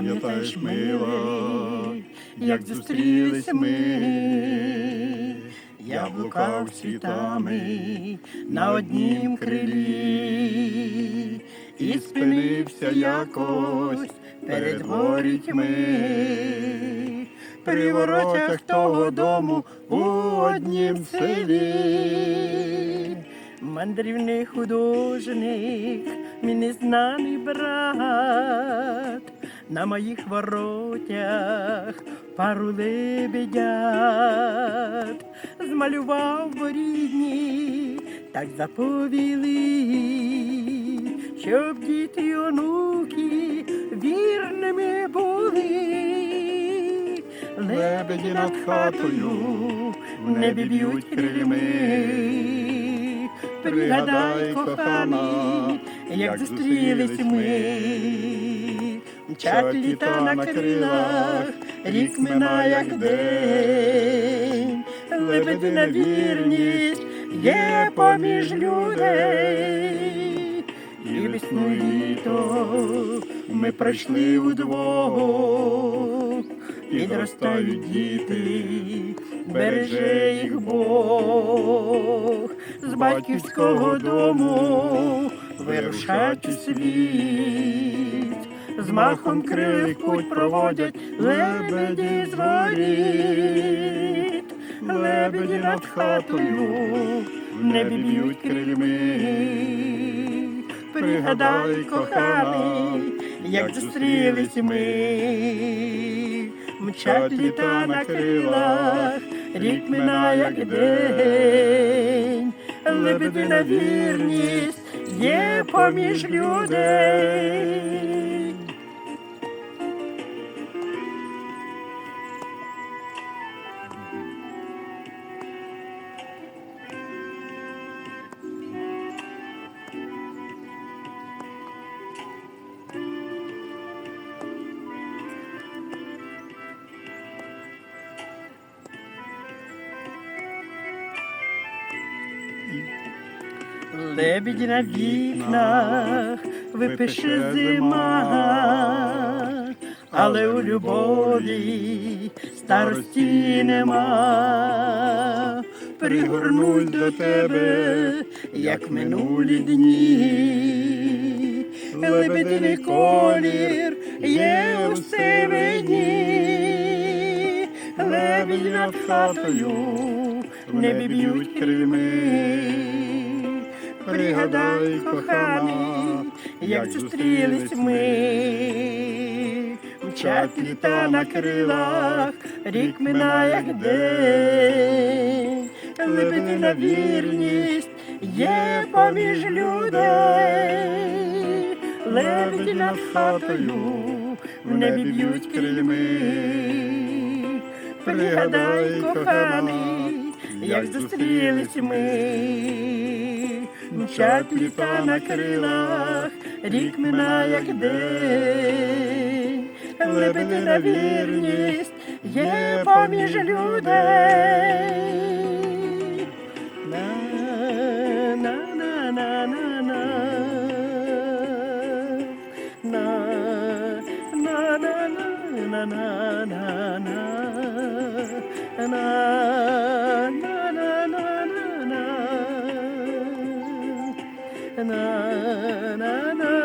Пам'ятаєш, милий, як зустрілись ми, я блукав світами на однім крилі. і спинився якось перед ворітьми, при воротях того дому у однім селі. Мандрівний художник, мій незнаний брат, на моїх воротях пару лебедят змалював рідні, так заповіли, щоб діти й онуки вірними були. Лебеді над хатою в небі б'ють крильми. Пригадай, коханий, як зустрілись ми, мчать літа на крилах, рік мина, як день, лебедина вірність є поміж людей, і весну літо ми пройшли удвох, підростають діти, береже їх Бог, з батьківського дому. вирушать у світ, з махом крилих путь проводять лебеді з воріт, лебеді над хатою в небі б'ють крильми. Пригадай, коханий, як зустрілись ми, мчать літа на крилах, рік мина, як день, лебедина вірність є поміж людей. Лебеді на вікнах випише зима, але у любові старості нема. Пригорнусь до тебе, як минулі дні, лебединий колір є у сивині, лебідь над хатою небі б'ють крильми. Пригадай, коханий, як зустрілись ми, мчать літа на крилах, рік мина, як день, лебедина вірність є поміж людей, лебеді над хатою в небі б'ють крильми. Пригадай, коханий, як зустрілись ми, мчать літа на крилах, рік мина, як день, лебедина вірність є поміж людей. На, на, на, на, на, na na na